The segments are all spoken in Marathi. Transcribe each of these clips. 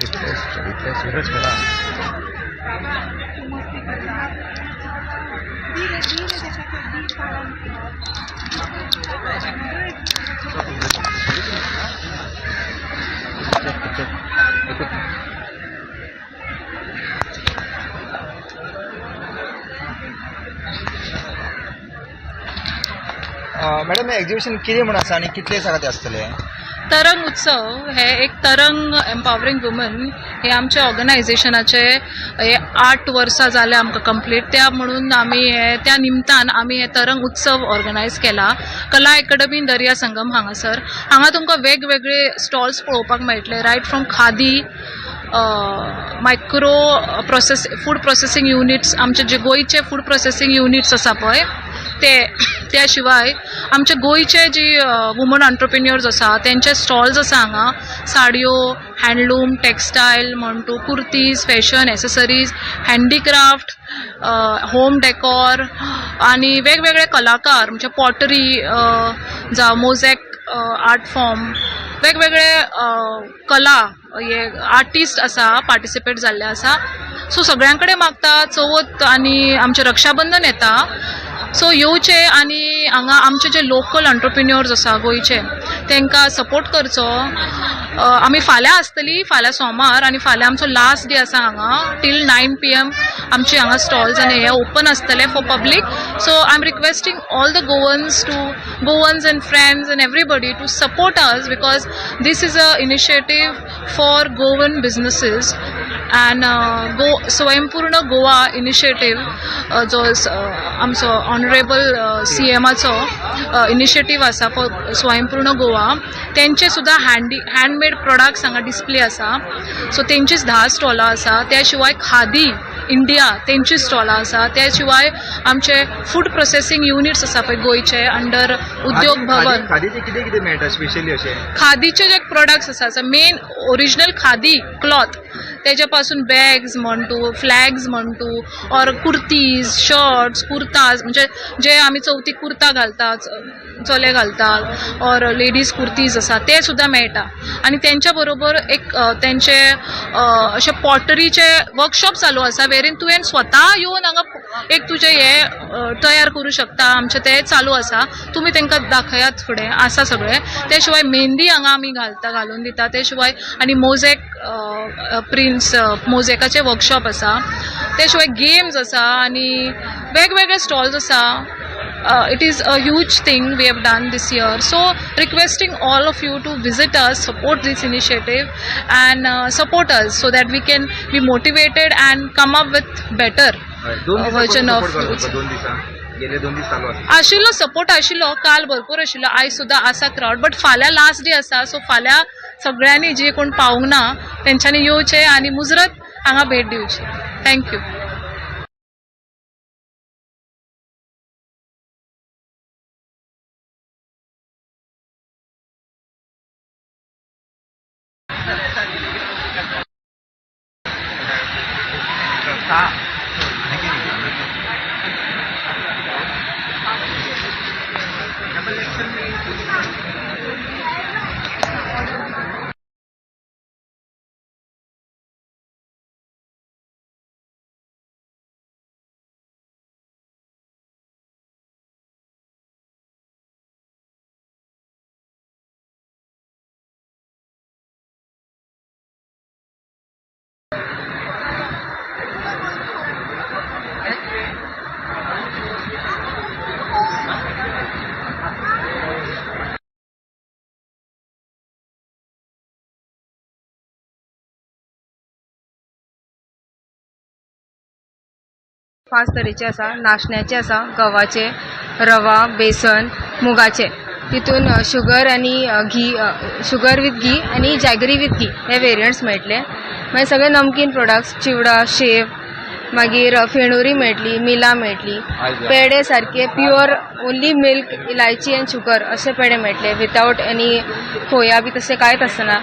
रिफ्रेश रिफ्रेश रिफ्रेश करा मॅडम हे एक्झिबिशन कितें म्हण आसा आनी कितले दिसां ते आसतलें तरंग उत्सव हे एक तरंग एम्पावरिंग वुमन हे आमच्या ऑर्गनायझेशनाचे हे आठ वर्सां जाले आमकां कंप्लीट त्या म्हणून आमी हे त्या निमतान आमी हे तरंग उत्सव ऑर्गनायज केला. कला अकॅडमी दर्या संगम हांगासर. हांगा तुमकां वेगवेगळे स्टॉल्स पळोवपाक मेळटले. Right from khadi micro process food processing units आमचे जे गोंयचे फूड प्रोसेसींग युनिट्स आसा पळय ते त्या शिवाय आमचे गोंयचे जी वुमन ऑन्टरप्रिन्युअर्स आसा तेंचे स्टॉल्स आसा हांगा साडयो हँडलूम टेक्सटायल म्हण kurtis fashion accessories handicraft home decor आनी वेगवेगळे कलाकार म्हणजे पॉटरी जावं मोझॅक आर्ट फॉर्म वेगवेगळे कला हे आर्टिस्ट आसा पार्टिसिपेट जाल्ले आसा सो सगळ्यां कडेन मागता चवथ आनी आमचें रक्षाबंधन येता. सो येवचे आनी हांगा आमचे जे लोकल एंटरप्रिन्युअर्स आसा गोंयचे तांकां सपोर्ट करचो. आमी फाल्यां आसतली फाल्यां सोमार आनी फाल्यां आमचो लास्ट डे आसा हांगा टील नायन पी एम आमचे हांगा स्टॉल्स आनी हे ओपन आसतले for public so I am requesting all the Goans to Goans and friends and everybody to support us because this is a initiative for Goan businesses and go Swayampurna Goa initiative जो आमचो ऑनरेबल सी एमाचो इनिशिएटीव आसा फॉर स्वयंपूर्ण गोवा तेंचे सुद्दां हँडी हँडमेड प्रोडक्ट्स हांगा डिस्प्ले आसा सो तेंचीच धा स्टॉलां आसा त्या शिवाय खादी इंडिया तेंची स्टॉलां आसा त्या शिवाय आमचे फूड प्रोसेसींग युनिट्स आसा पळय गोंयचे अंडर उद्योग भवन. खादीचे जे प्रोडक्ट्स आसा मेन ओरिजिनल खादी क्लॉथ तेजे पासून बॅग्स म्हण तूं फ्लॅग्स म्हण तूं ऑर कुर्तीज शर्ट्स कुर्ताज म्हणजे जे आमी चवथीक कुर्ता घालतात चले घालतात ऑर लेडीज कुर्तीज आसा ते सुद्दां मेळटा आनी तेंच्या बरोबर एक तेंचे अशे पॉटरीचे वर्कशॉप चालू आसा वेरीन तुवें स्वता येवन हांगा एक तुजें हे तयार करूं शकता आमचें ते चालू आसा तुमी तेंकां दाखयात फुडें आसा सगळें. ते शिवाय मेहंदी हांगा आमी घालता घालून दिता. ते शिवाय आनी मोजेक प्रिन्स मोजेकाचे वर्कशॉप आसा ते शिवाय गेम्स आसा आनी वेगवेगळे स्टॉल्स आसा it is a huge thing we have done this year so requesting all of you to visit us support this initiative and support us so that we can be motivated and come up with better चालू आसा आशिल्लो सपोर्ट आशिल्लो काल भरपूर आशिल्लो आयज सुद्दां आसा क्रावड बट फाल्यां लास्ट डे आसा सो फाल्यां सगळ्यांनी जे कोण पावना तेंच्यांनी येवचे आनी मुजरत हांगा भेट दिवची थँक्यू पाच तरेचे आसा नाशण्याचे आसा गव्हाचे रवा बेसन मुगाचे. तितून शुगर आनी घी शुगर विथ घी आनी जॅगरी विथ घी हे वेरियंट्स मेळटले मागीर सगळे नमकीन प्रोडक्ट्स चिवडा शेव मागीर फेणुरी मेळटली मिला मेळटली पेडे सारखे pure only milk elaichi and sugar असे पेडे मेळटले विथआउट एनी खोया बी तसे कांयच आसना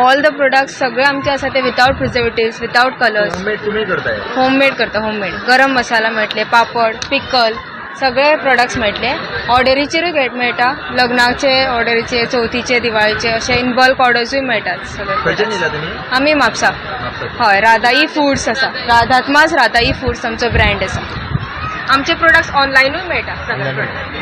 ऑल द प्रोडक्ट्स सगळे आमचे आसा ते without preservatives without colours homemade तुम्ही करताय. होममेड करता होममेड गरम मसाला मेळटले पापड पिकल सगळे प्रोडक्ट्स मेळटले ऑर्डरीचेरूय मेळटा लग्नाचे ऑर्डरीचे चवथीचे दिवाळीचे अशे इन बल्क ऑर्डर्सूय मेळटात सगळे आमी म्हापसा. हय राधाई फूड्स आसा राधात्मास राधाई फूड्स आमचो ब्रँड आसा आमचे प्रोडक्ट्स ऑनलायनूय मेळटा सगळे प्रोडक्ट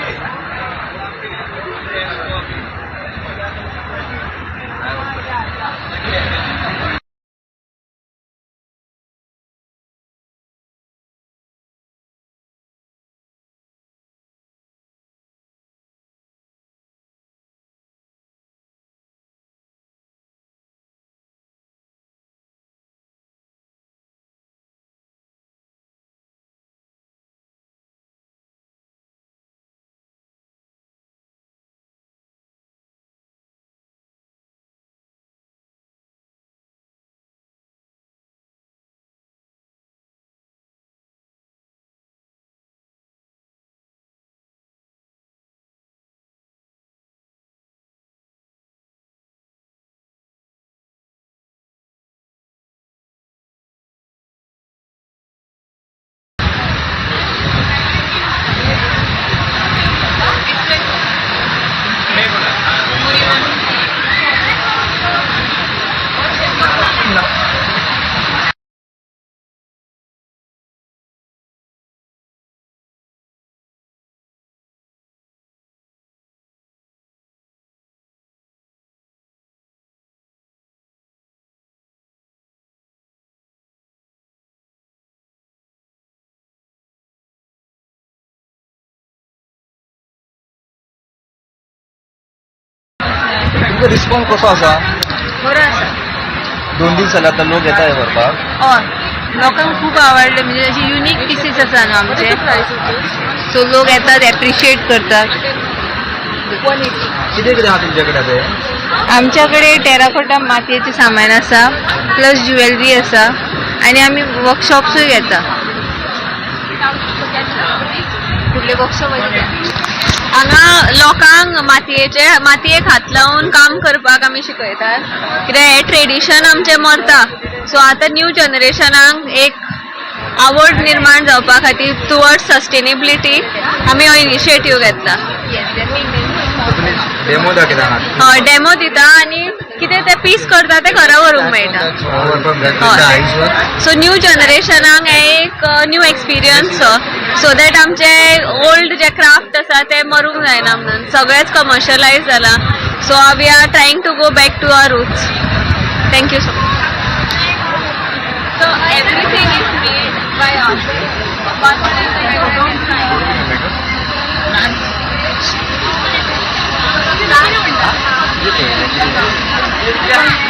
तुमचो रिस्पॉन्स कसो आसा बरो आसा दोन दीस जाले आतां लोक येताय व्हरपाक हय लोकांक खूब आवडले. म्हणजे अशी युनीक पीसीस आसा न्हू आमचे. सो लोक येतात एप्रिशिएट करतात. कितें कितें आहा तुमचे कडेन आतां आमच्याकडे टेराकोटा मातयेचे सामान आसा प्लस ज्वेलरी आसा आनी आमी वर्कशॉप्सूय घेता. कुठले वर्कशॉप हांगा लोकांक मातयेचे मातयेक हात लावून काम करपाक आमी शिकयतात. कित्याक हे ट्रेडिशन आमचें मरता सो आतां न्यू जनरेशनाक एक आवड निर्माण जावपा खातीर टुवर्ड्स सस्टेनेबिलिटी आमी हो इनिशिएटीव घेतला. डेमो दिता आनी कितें ते पीस करता ते घरा व्हरूंक मेळटा हय. सो न्यू जनरेशनाक हे एक न्यू एक्सपिरियन्स सो दॅट आमचे ओल्ड जे क्राफ्ट आसा ते मरूंक जायना म्हणून. सगळेंच कमर्शलायज जाला so we are trying to go back to our roots thank you so much so everything is by Yeah.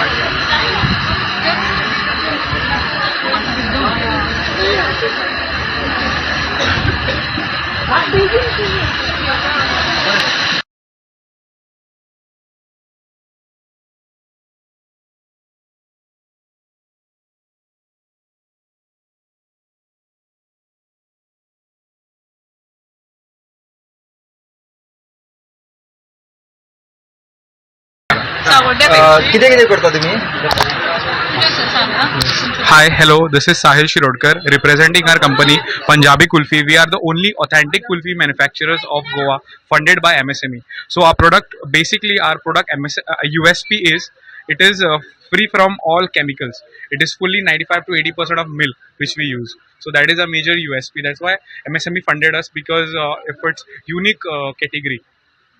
कितें कितें करता तुमी Hi, hello. This is Sahil Shirodkar representing our company Punjabi Kulfi. We are the only authentic kulfi manufacturers of Goa, funded by MSME. So our product, basically, our product MS, uh, USP is it is uh, free from all chemicals. It is fully 95 to 80 percent of milk which we use. So that is a major USP. That's why MSME funded us because uh, if it's unique uh, category.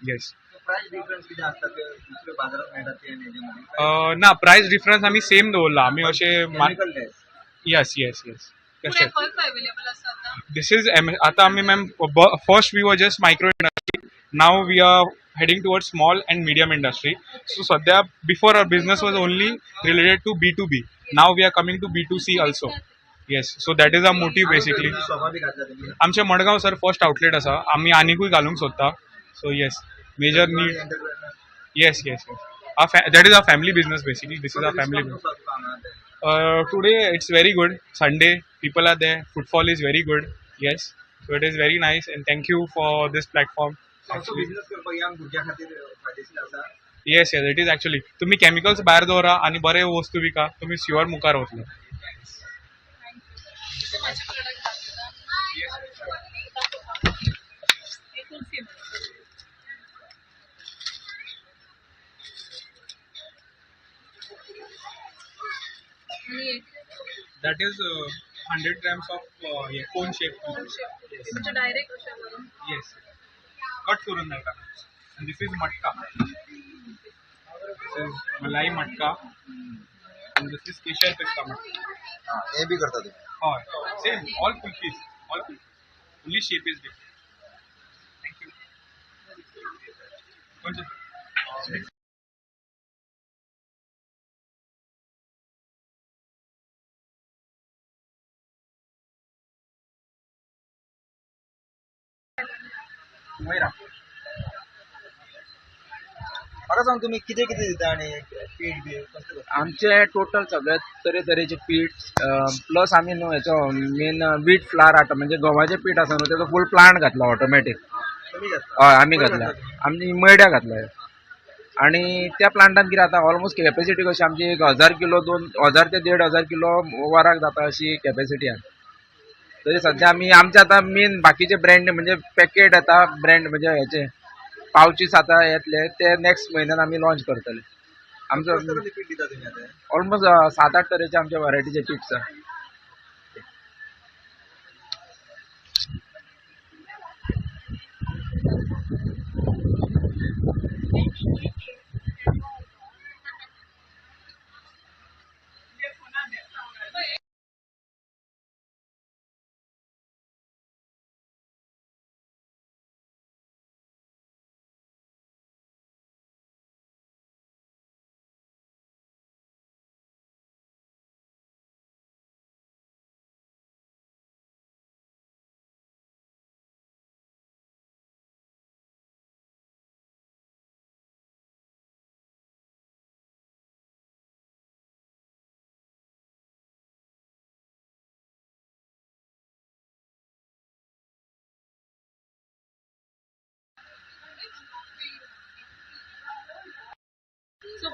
Yes. ना प्राइस डिफरन्स आम्ही सेम दवरला आम्ही असे yes yes yes this is आता आम्ही ma'am first we were just micro industry now we are heading toward small and medium industry so सध्या before our business was only related to B to B now we are coming to B to C also yes so that is a motive basically आमचे मडगाव सर फर्स्ट आउटलेट असा. आम्ही आनिकूय घालूंक सोदता so yes major need yes yes yes that is a family business basically this is a family business Uh, today it's very good. Sunday, people are there. Footfall is very good. Yes, so it is very nice. And thank you for this platform. Actually, business करपाक या भुरग्यां खातीर फायदेशीर आसा yes, yes, it is actually. तुम्ही केमिकल्स भायर दवरा आणि बरे वस्तू विका तुम्ही शुअर मुखार वतले माझे दाखवता हे kulfi that is hundred grams of cone shape kulfi म्हणजे डायरेक्ट येस कट करून जाता दिस इज मटका दिस इज मलाई मटका दिस इज केशर पिस्ता मटका हा बी करता तुम्ही. हय. Same all kulfis all only shape is different thank you मैरा म्हाका सांग तुम्ही कितें कितें दिता आनी पीठ बी? आमचे टोटल सगळे तरेतरेचे पीठ प्लस आम्ही न्हू हेचो मेन वीट फ्लार हाडटा म्हणजे गव्हाचे पीठ आसा न्हू तेचो फूल प्लांट घातला ऑटोमॅटीक हय आमी घातला. आमी मैड्या घातला आणि त्या प्लांटान कितें जाता ऑलमोस्ट कॅपॅसिटी कशी आमची एक हजार किलो दोन हजार ते देड हजार किलो वराक जाता अशी कॅपॅसिटी आहा. तरी सध्या आमी आमचे आतां मेन बाकीचे ब्रँड म्हणजे पॅकेट येता ब्रँड म्हणजे हेचे पावचीस आतां येतले ते नेक्स्ट म्हयन्यान आमी लॉन्च करतले आमचो आतां ऑलमोस्ट सात आठ तरेचे आमचे व्हरायटीचे पीट्स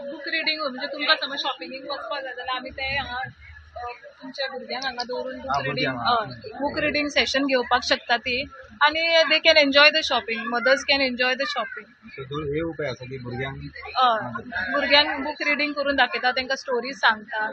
बुक रिडींग म्हणजे तुमकां समज शॉपिंगेक वचपाक जाय जाल्यार आमी ते हांगा तुमच्या भुरग्यांक हांगा दवरून बुक रिडींग भुरग्यांक, बुक रिडींग सेशन घेवपाक शकता ती. आनी they can enjoy the shopping mothers can enjoy the shopping हे उपाय आसा की भुरग्यांक भुरग्यांक बुक रिडींग करून दाखयता तांकां स्टोरीज सांगता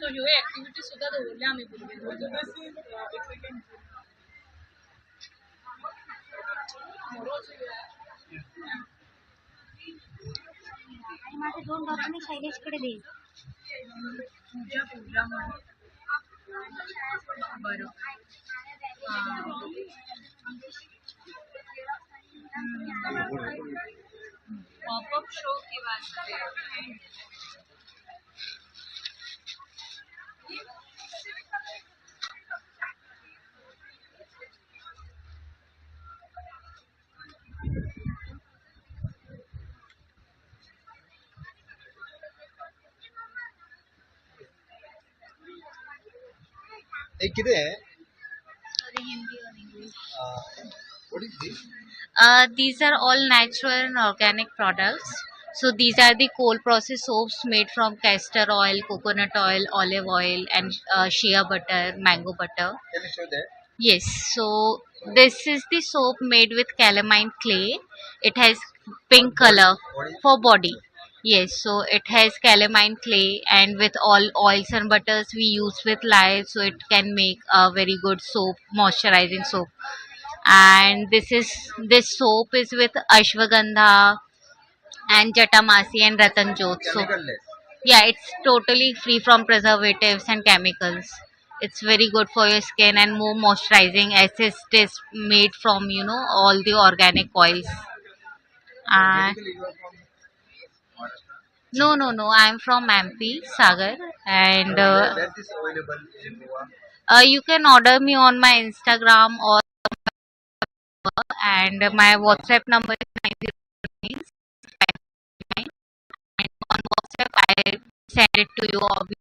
सो ह्यो एक्टिविटी सुद्धा दवरल्या आमी भुरग्यांक आणि माझे दोन डॉक्टर मी शैलेशकडे देईन पूजा पूजा बरं. पॉपअप शो किंवा Hey, Kide. Uh, what is this? Uh, these are all natural and organic products. So these are the cold process soaps made from castor oil, coconut oil, olive oil and uh, shea butter, mango butter. Can you show that? Yes, so this is the soap made with calamine clay. It has pink color for body. Yes, so it has calamine clay and with all oils and butters we use with lye so it can make a very good soap, moisturizing soap. And this is this soap is with ashwagandha, and Jatamasi and ratanjot. So, yeah, it's totally free from preservatives and chemicals. It's very good for your skin and more moisturizing as it is made from, you know, all the organic oils. And no, no, no. I'm from Ampi, Sagar, and uh, uh, you can order me on my Instagram or and my WhatsApp number is I send it to you. obvi-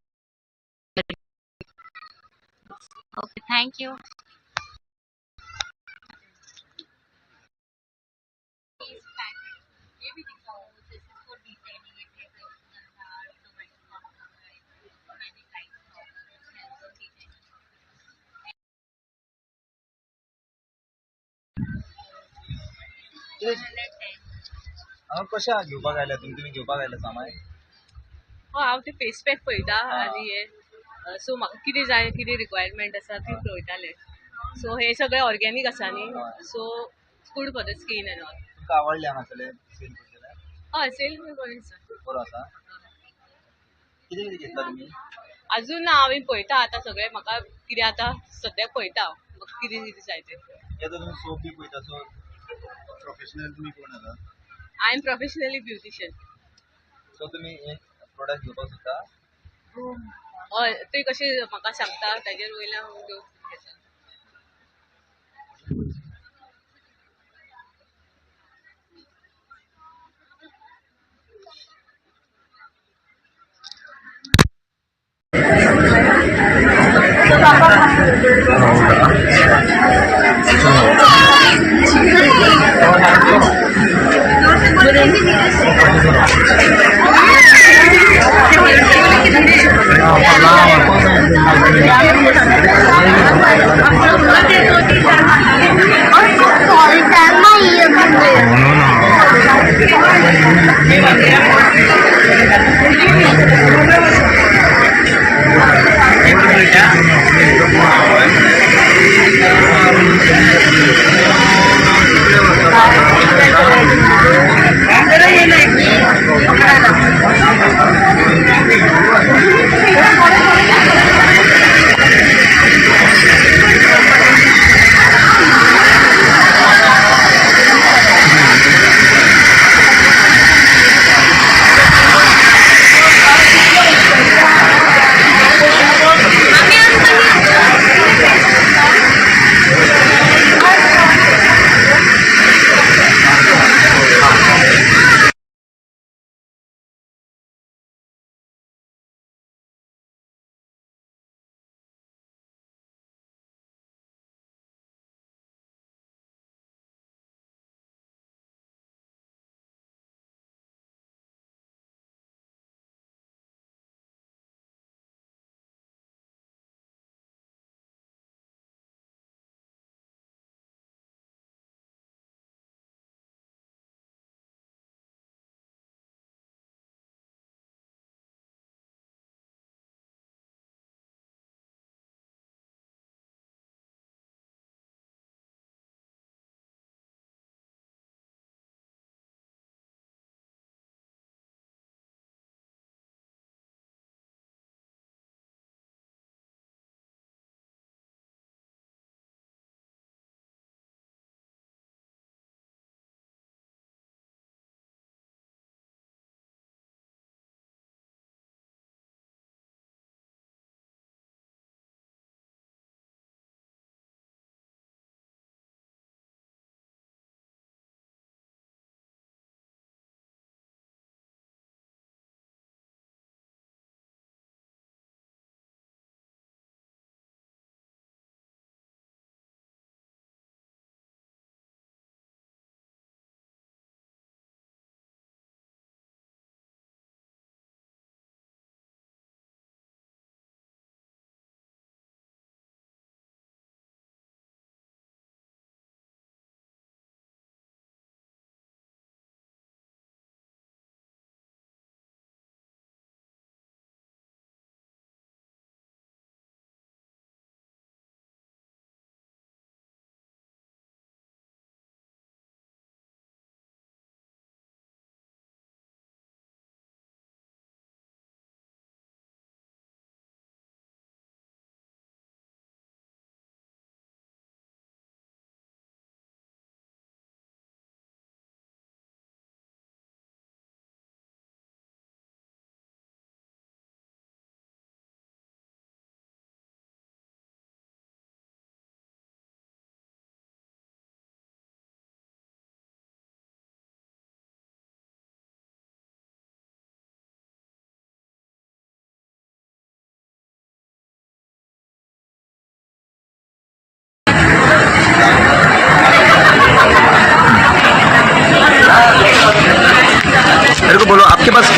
Okay, thank you. हांव कशा घेवपाक आयला तुमी तुमी घेवपाक आयला सामान हय हांव ते फेस पॅक पळयता आनी हे सो म्हाका कितें जाय कितें रिक्वायरमेंट आसा ती पळयताले. सो हे सगळे ऑर्गेनीक आसा न्ही. So good for the skin and all आवडले करतले हय सेल बी बरें आसा? बरो आसा. कितें कितें घेतला तुमी अजून ना हांवें पळयता आतां सगळें. म्हाका कितें आतां सद्याक पळयता हांव. म्हाका कितें कितें जाय तें. हे आतां तुमी सोप बी पळयता. सो प्रोफेशनल तुमी कोण आसा? I am professionally beautician so तुमी हे प्रोडक्ट घेवपाक सोदता हय ते कशें म्हाका सांगता ताजेर वयल्यान हांव घेवन घेता आम्ही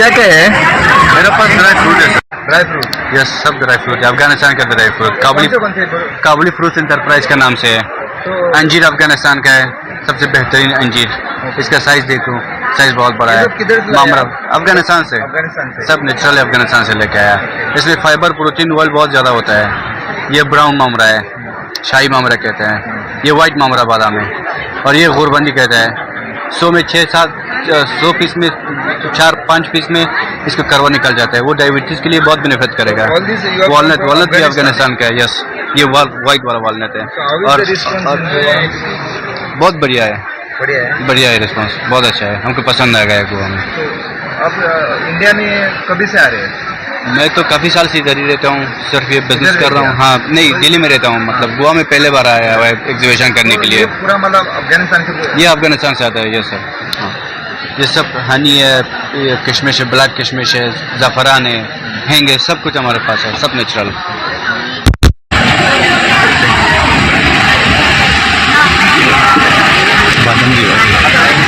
क्या क्या है? मेरे पास ड्राई फ्रूट है ड्राई फ्रूट यस सब ड्राई फ्रूट है। अफ़गानिस्तान का dry fruit Kabuli? Kabuli fruit enterprise का नाम से है। तो अंजीर अफ़गानिस्तान का है। सबसे बेहतरीन अंजीर। इसका साइज़ देखो। साइज़ बहुत बड़ा है। मामरा अफ़गानिस्तान से। सब नेचुरल अफ़गानिस्तान से लेके आया। इसमें फाइबर प्रोटीन ऑयल बहुत ज़्यादा होता है। ये ब्राउन मामरा है। शाही मामरा कहते हैं। ये वाइट मामरा बादाम है। और ये गुरबंदी कहता है। सो में छः सात सौ पीस में चार पाँच पीस में इसका करवा निकल जाता है। वो डायबिटीज़ के लिए बहुत बेनिफिट करेगा। वॉलनट वॉलनट भी अफ़गानिस्तान का है यस ये वाइट वाला वॉलनट है। is और? बहुत बढ़िया है। बढ़िया है। बढ़िया है रिस्पॉन्स बहुत अच्छा है। हमको पसंद आ गया गोवा में। तो आप इंडिया में कभी से आ रहे हैं? मैं तो काफ़ी साल से इधर ही रहता हूँ सिर्फ़ ये बिज़नेस कर रहा हूँ। हाँ नहीं दिल्ली में रहता हूँ मतलब गोवा में पहले बार आया हुआ है एग्जीबिशन करने के तो लिए। पूरा मतलब अफ़गानिस्तान से ये अफ़गानिस्तान से आता है यस सर ये सब हनी है किशमिश है, ब्लैक किशमिश है, ज़फ़रान है, हेंगे सब कुछ हमारे पास है, सब नेचुरल। बादम